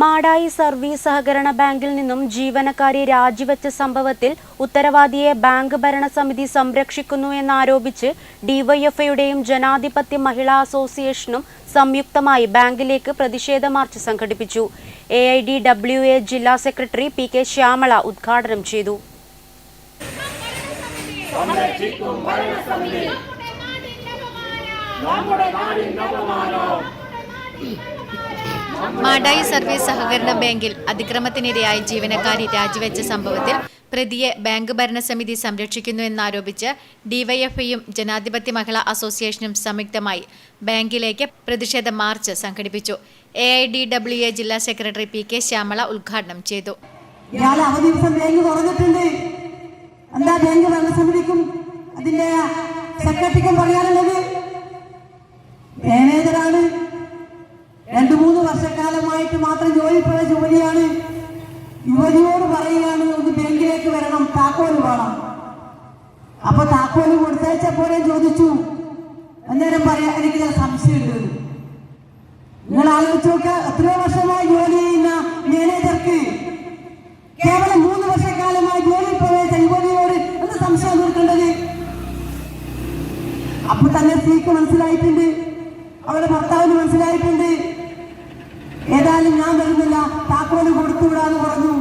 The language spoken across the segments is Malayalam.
മാടായി സർവീസ് സഹകരണ ബാങ്കിൽ നിന്നും ജീവനക്കാരെ രാജിവെച്ച സംഭവത്തിൽ ഉത്തരവാദിയെ ബാങ്ക് ഭരണസമിതി സംരക്ഷിക്കുന്നു എന്നാരോപിച്ച് ഡിവൈഎഫ്ഐയുടെയും ജനാധിപത്യ മഹിളാ അസോസിയേഷനും സംയുക്തമായി ബാങ്കിലേക്ക് പ്രതിഷേധ മാർച്ച് സംഘടിപ്പിച്ചു. A I D W A ജില്ലാ സെക്രട്ടറി പി കെ ശ്യാമള ഉദ്ഘാടനം ചെയ്തു. മാടായി സർവീസ് സഹകരണ ബാങ്കിൽ അതിക്രമത്തിനിരയായ ജീവനക്കാരി രാജിവെച്ച സംഭവത്തിൽ പ്രതിയെ ബാങ്ക് ഭരണസമിതി സംരക്ഷിക്കുന്നു എന്നാരോപിച്ച് ഡിവൈഎഫ്ഐയും ജനാധിപത്യ മഹിളാ അസോസിയേഷനും സംയുക്തമായി ബാങ്കിലേക്ക് പ്രതിഷേധ മാർച്ച് സംഘടിപ്പിച്ചു. A I D W A ജില്ലാ സെക്രട്ടറി പി കെ ശ്യാമള ഉദ്ഘാടനം ചെയ്തു. ബാങ്ക് ഭരണസമിതിക്കും സെക്രട്ടറിക്കും പറയാനുള്ളത്? രണ്ടു മൂന്ന് വർഷക്കാലമായിട്ട് മാത്രം ജോലി പോയ ജോലിയാണ്. യുവതിയോട് പറയുകയാണ് ഒന്ന് ബാങ്കിലേക്ക് വരണം താക്കോൽ വേണം. അപ്പൊ താക്കോൽ കൊടുത്തയച്ചപ്പോഴേ ചോദിച്ചു. അന്നേരം പറയാ എനിക്ക് ചില സംശയമുണ്ട്. നിങ്ങൾ ആലോചിച്ച് നോക്കുക എത്രയോ വർഷമായി ജോലി ചെയ്യുന്ന മാനേജർക്ക് കേവലം മൂന്ന് വർഷക്കാലമായി ജോലി പ്രവേശിച്ച യുവതിയോട് എന്ത് സംശയം തീർക്കേണ്ടത്? അപ്പൊ തന്നെ സ്ത്രീക്ക് മനസ്സിലായിട്ടുണ്ട് അവരുടെ ഭർത്താവിന് മനസ്സിലായിട്ടുണ്ട്. ഏതായാലും ഞാൻ തരുന്നില്ല. താക്കോൽ കൊടുത്തുവിടാന്ന് പറഞ്ഞു.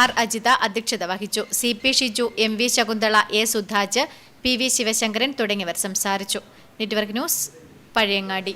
ആർ അജിത അധ്യക്ഷത വഹിച്ചു. C P Shiju M V Shakunthala A Sudhaj P V Sivasankaran തുടങ്ങിയവർ സംസാരിച്ചു. Network news Pazhayangadi.